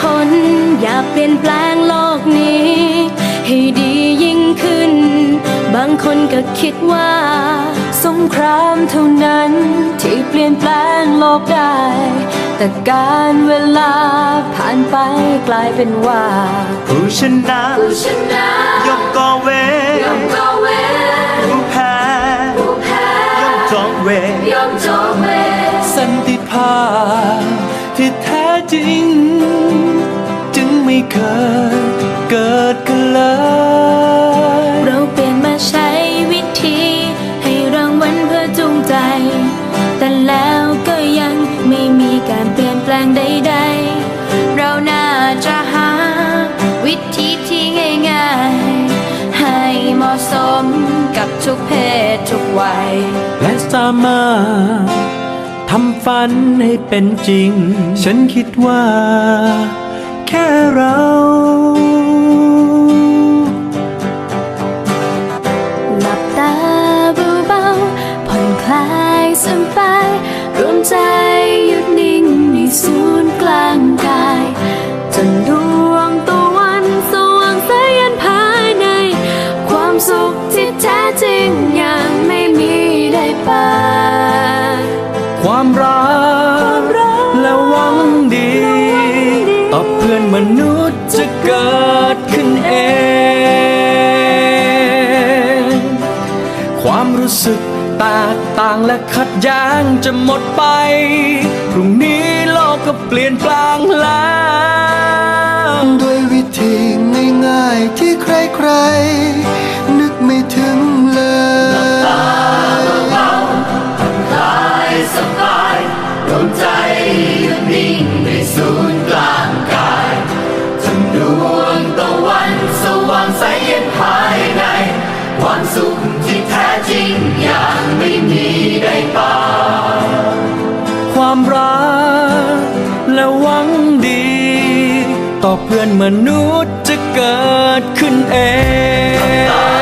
คนอยากเปลี่ยนแปลงโลกนี้ ให้ดียิ่งขึ้น บางคนก็คิดว่า สงครามเท่านั้น ที่เปลี่ยนแปลงโลกได้ แต่การเวลาผ่านไปกลายเป็นว่า ผู้ชนะผู้ชนะย่อมก่อเวรยอมก็เวผู้แพ้ผู้แพ้ย่อมจองเวรยอมจองเว สันติภาพที่แท้จริงจึง ไม่เคยเกิดขึ้นเลย เราเปลี่ยนมาใช้วิธี ให้รางวัลเพื่อจูงใจ แต่แล้วก็ยังไม่มีการเปลี่ยนแปลงใดๆ เราน่าจะหา วิธีที่ง่ายๆ ให้เหมาะสมกับทุกเพศทุกวัย และสามารถทำฝันให้เป็นจริง ฉันคิดว่าแค่เรา หลับตาเบาๆผ่อนคลายสบายรวมใจหยุดนิ่งในศูนย์กลางกาย จนดวงตะวันสว่างแสนภายใน ความสุขที่แท้จริงยังไม่มีได้ไป สึกแตกต่างและขัดแย้งจะหมดไป พรุ่งนี้โลกก็เปลี่ยนแปลงแล้ว ด้วยวิธีง่ายๆที่ใครๆ เพื่อนมนุษย์จะเกิดขึ้นเอง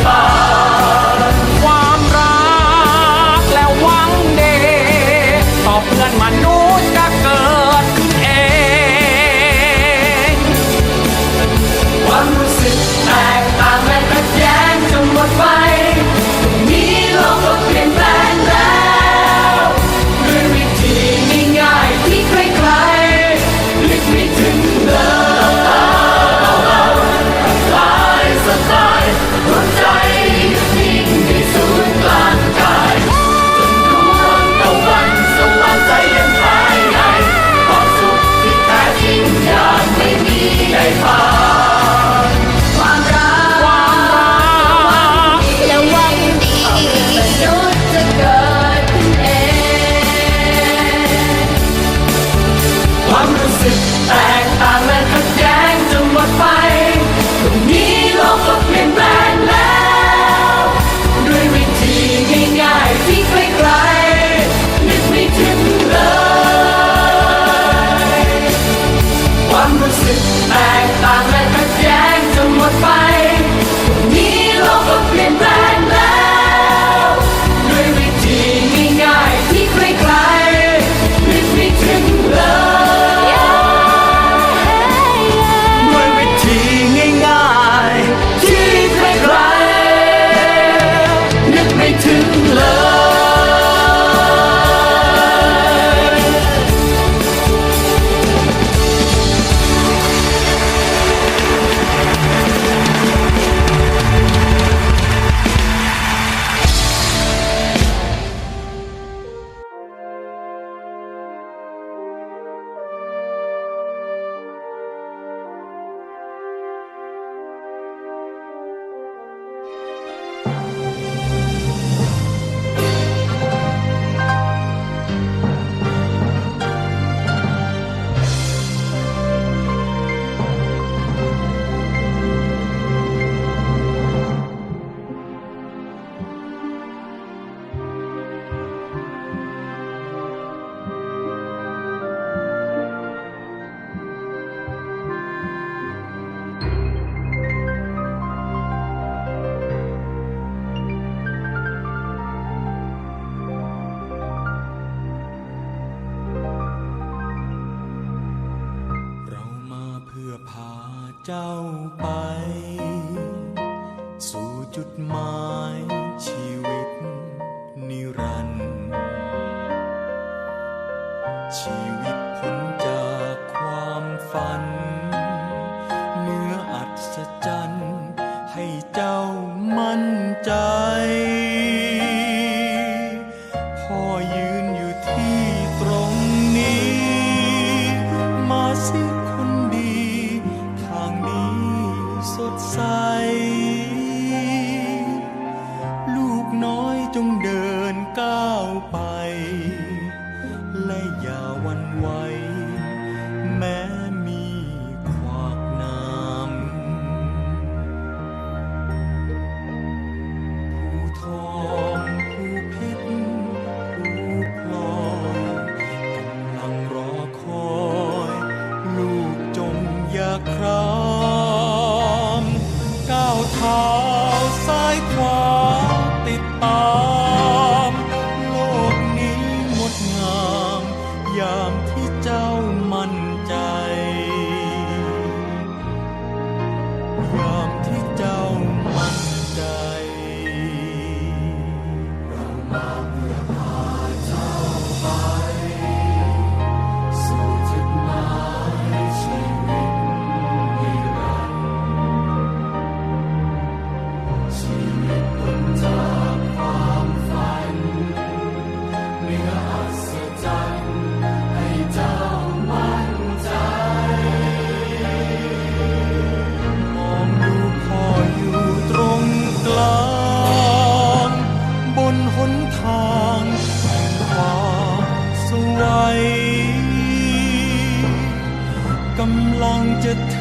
Bye.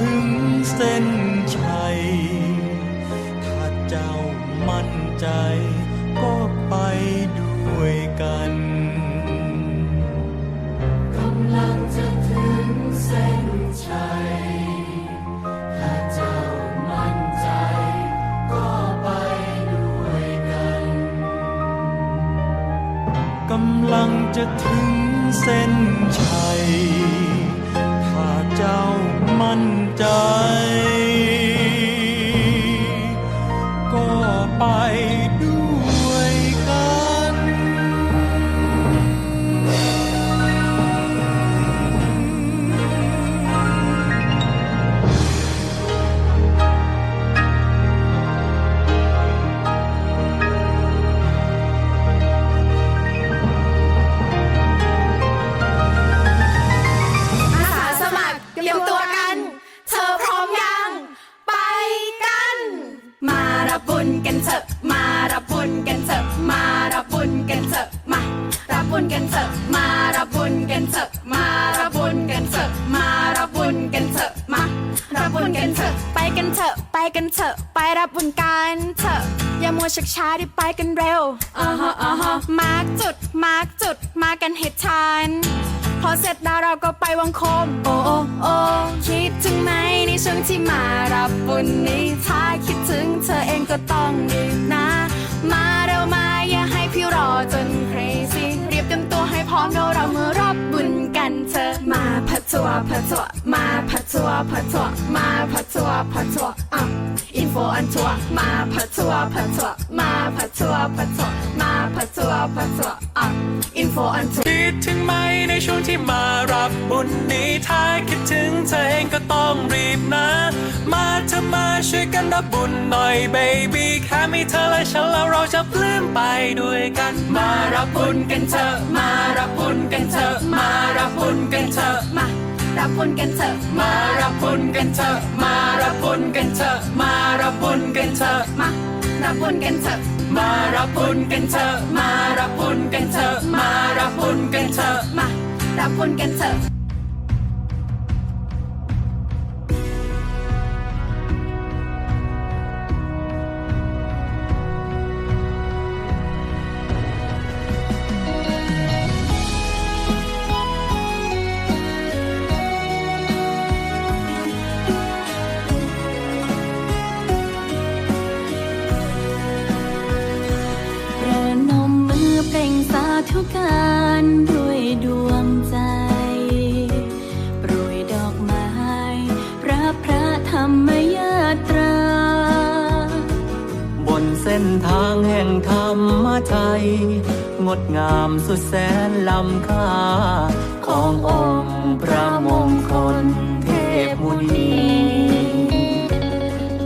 ถึงเส้นชัย ถ้าเจ้ามั่นใจ ก็ไปด้วยกันกำลังจะถึงเส้นชัย ถ้าเจ้ามั่นใจ ก็ไปด้วยกันกำลังจะถึงเส้นชัย มั่นใจ มัวชักช้าที่ไปกันเร็วอ่าฮะอ่าฮะมาร์กจุด มาร์กจุด มากันให้ทัน พอเสร็จแล้วเราก็ไปวังโคม โอ้โอ้โอ้คิดถึงไหมในช่วงที่มารับบุญนี้ถ้าคิดถึงเธอเองก็ต้องรีบนะ มาเร็วมาอย่าให้พี่รอจน crazy เรียบเต็มตัวให้พร้อมเราเรามารับบุญ กันเธอมาผัดทัวผัดทัวมาผัดทัวผัดทัวมาผัดทัวผัดทัวอะอินโฟอันทัวมาผัดทัวผัดทัวมาผัดทัวผัดทัวมาผัดทัวผัดทัว อะอินโฟอันทัวคิดถึงไหมในช่วงที่มารับบุญนี้ถ้าคิดถึงเธอเองก็ต้องรีบนะ มาเธอมาช่วยกันรับบุญหน่อย baby แค่มีเธอและฉันแล้วเราจะปลื้มไปด้วยกัน มารับบุญกันเถอะมารับบุญกันเถอะมารับบุญกันเถอะมารับบุญกันเถอะมารับบุญกันเถอะมารับบุญกันเถอะมารับบุญกันเถอะมา รับบุญกันเถอะ มารับบุญกันเถอะ มารับบุญกันเถอะ มารับบุญกันเถอะ มารับบุญกันเถอะ ส้นทางแห่งธรรมใจงดงามสุดแสนล้ำค่า ขององค์พระมงคลเทพมุนี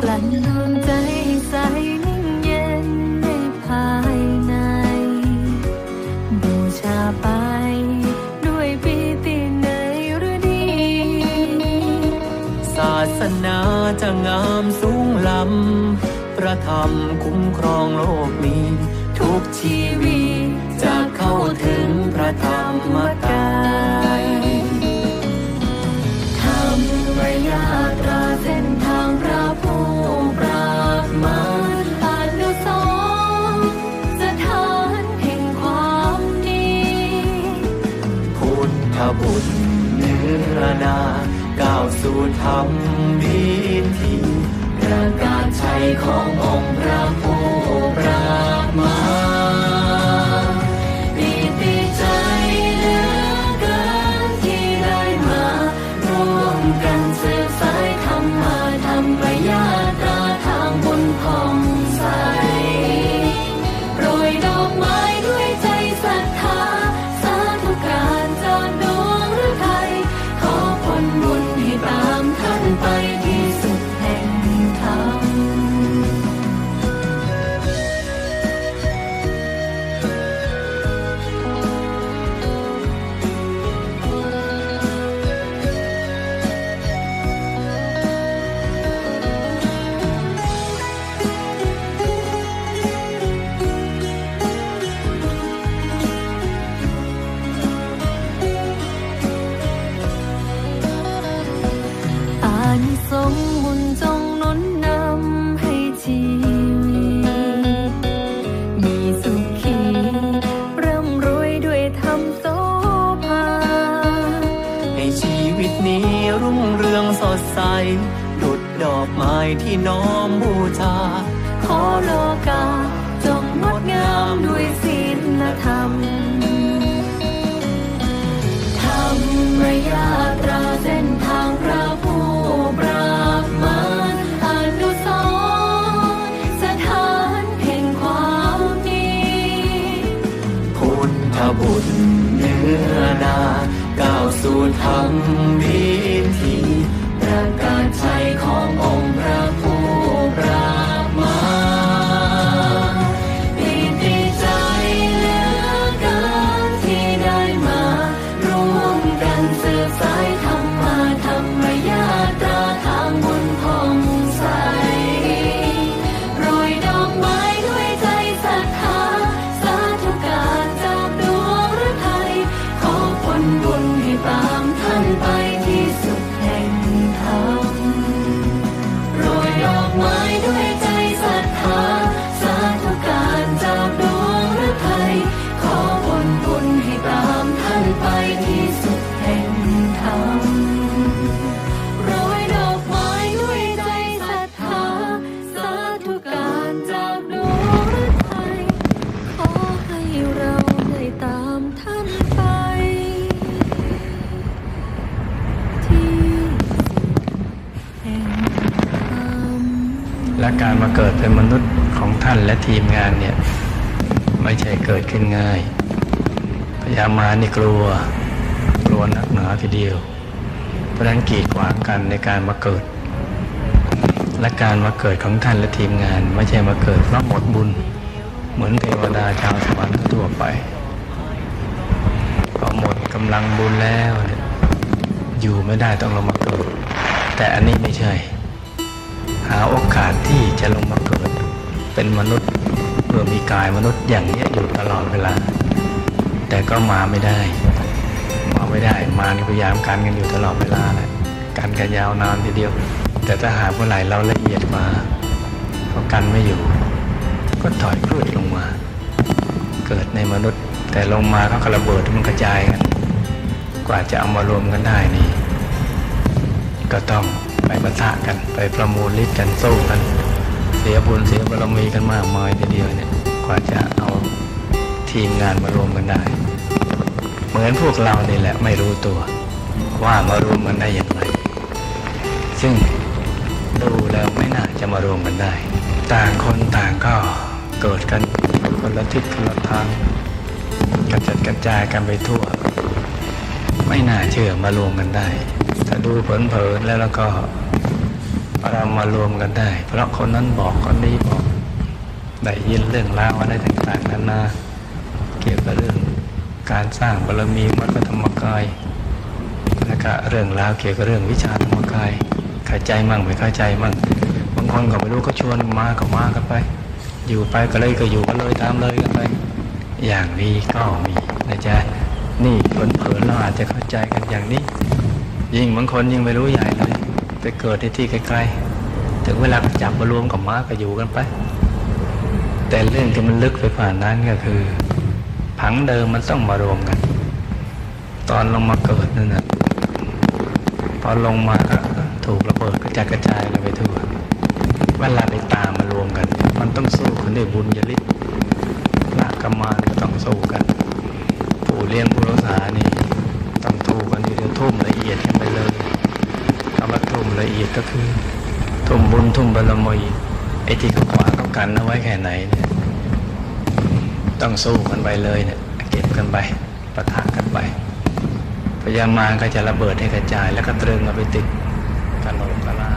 กลั่นดวงใจใสนิ่งเย็นในภายใน บูชาไปด้วยปีติในฤดี ศาสนาจะงามสูงล้ำ ระธรรมคุ้มครองโลกนี้ ทุกชีวิตจะเข้าถึงพระธรรมกายทำรมระยะตราเส้นทางพระผู้ปราบมารอนุสรณ์สถานแห่งความดีพุทบุตรเนื้อนาก้าวสู่ธรรม ชัยขององค์พระ ใสดุดดอกไม้ที่น้อมบูชา ขอโลกาจงงดงามด้วยศีลธรรม ธรรมยาตราเส้นทางพระผู้ปราบมารอนุสรณ์สถานแห่งความดีพุทธบุตรเนื้อนาก้าวสู่ธรรมดี การใช้ขององค์ การมาเกิดเป็นมนุษย์ของท่านและทีมงานเนี่ยไม่ใช่เกิดขึ้นง่ายพญามานี่กลัวกลัวนักหนาทีเดียว เพราะฉะนั้นกีดขวางกันในการมาเกิด และการมาเกิดของท่านและทีมงาน ไม่ใช่มาเกิดเพราะหมดบุญ เหมือนเทวดาชาวสวรรค์ทั่วไปพอหมดกำลังบุญแล้ว อยู่ไม่ได้ต้องลงมาเกิด แต่อันนี้ไม่ใช่ หาโอกาสที่จะลงมาเกิด เป็นมนุษย์เพื่อมีกายมนุษย์อย่างนี้อยู่ตลอดเวลา แต่ก็มาไม่ได้ มาไม่ได้มานี่พยายามกันกันอยู่ตลอดเวลาแหละกันกันยาวนานทีเดียว แต่ถ้าหากเมื่อไหร่เราละเอียดมาก็กันไม่อยู่ ก็ถอยคลืดลงมา เกิดในมนุษย์ แต่ลงมาเขาก็ระเบิดมันกระจายกันกว่าจะเอามารวมกันได้นี่ก็ต้อง ไปประทะกันไปประมูลฤทธิ์กันสู้กัน เสียบุญเสียบารมีกันมากมายทีเดียวเนี่ยกว่าจะเอาทีมงานมารวมกันได้ เหมือนพวกเรานี่แหละไม่รู้ตัว ว่ามารวมกันได้อย่างไร ซึ่งดูแล้วไม่น่าจะมารวมกันได้ ต่างคนต่างก็เกิดกันคนละทิศคนละทางกระจัดกระจายกันไปทั่ว ไม่น่าเชื่อมารวมกันได้ ดูเผินๆแล้วแล้วก็เรามารวมกันได้ เพราะคนนั้นบอกคนนี้บอกได้ยินเรื่องราวอะไรต่างๆนานาเกี่ยวกับเรื่องการสร้างบารมีวัดพระธรรมกายแล้วก็เรื่องราวเกี่ยวกับเรื่องวิชาธรรมกายเข้าใจมั่งไม่เข้าใจมั่งบางคนก็ไม่รู้ก็ชวนมาก็มากันไป อยู่ไปก็เลยก็อยู่กันเลยตามเลยกันไป อย่างนี้ก็มีนะจ๊ะนี่เผินๆเราอาจจะเข้าใจกันอย่างนี้ ยิ่งบางคนยิ่งไม่รู้ใหญ่เลยไปเกิดในที่ไกลๆถึงเวลาจับมารวมกับม้าก็อยู่กันไป แต่เรื่องที่มันลึกไปผ่านั้นก็คือ ผังเดิมมันต้องมารวมกัน ตอนลงมาเกิดนั่นนะพอลงมาก็ถูกระเบิดกระจายกระจายกันไปทั่วเวลาไปตามมารวมกัน มันต้องสู้คนด้วยบุญญาลิศลากกรรมานก็ต้องสู้กัน ผู้เลี้ยงผู้รักษานีู่กันทีเดียวทุ่มละเอียดกันไปเลยคำว่าทุ่มละเอียดก็คือทุ่มบุญทุ่มบารมีไอ้ที่เขาขวางเขากันเอาไว้แค่ไหนเนี่ยต้องสู้กันไปเลยเนี่ยเก็บกันไปปะทะกันไปพยามารก็จะระเบิดให้กระจาย แล้วก็ตรึงเอาไปติดกระโหลกกระลา